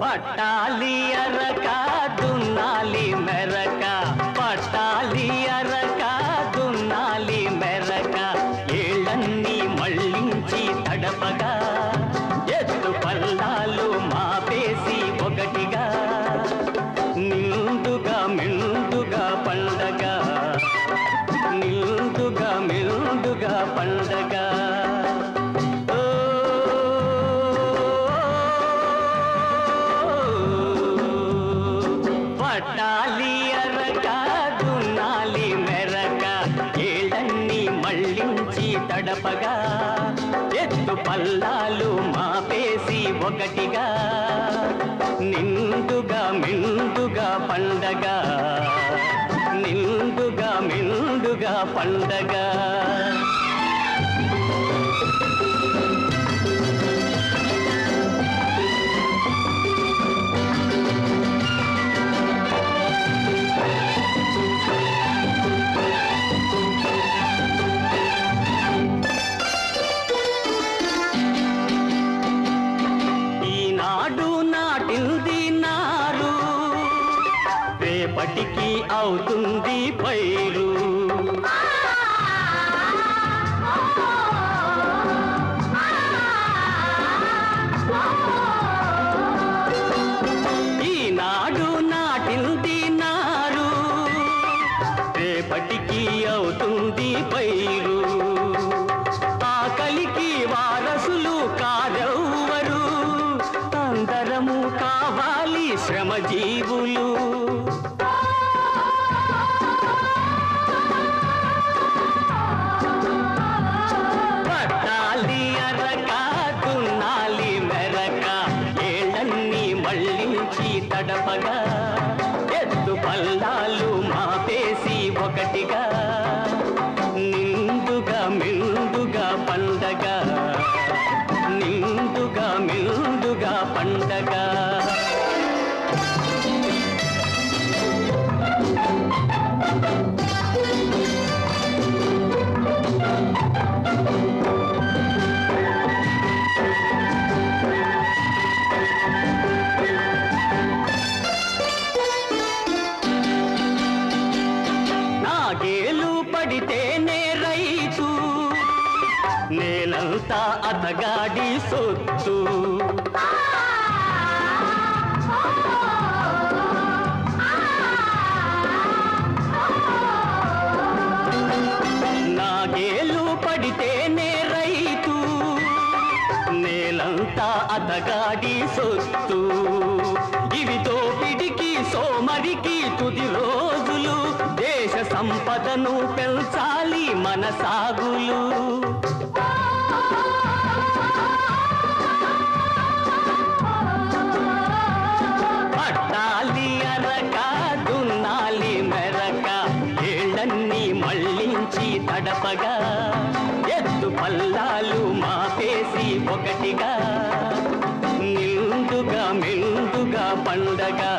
పట్టాలి అరక దున్నాలి మెరక పట్టాలి అరక దున్నాలి మెరక ఏళ్ళన్నీ మళ్ళించి తడపగా గడపగా ఎత్తు పల్లాలు మాపేసి ఒకటిగా నిండుగా మిండుగా పండగ నిండుగా మిండుగా పండగ. అవుతుంది పైరు. ఎత్తు పల్లాలు మాపేసి ఒకటిగా పడితేనే రైతు నేలంతా అతగాడి సొత్తు. నాగేలు పడితేనే రైతు నేలంతా అతగాడి సొత్తు. ఇవి తోపిడికి సోమరికి తుది సంపదను పెంచాలి మన సాగులు. పట్టాలి అరక దున్నాలి మెరక ఏళ్ళన్నీ మళ్ళించి తడపగా ఎత్తు పల్లాలు మాపేసి ఒకటిగా నిండుగా మెండుగా పండగా.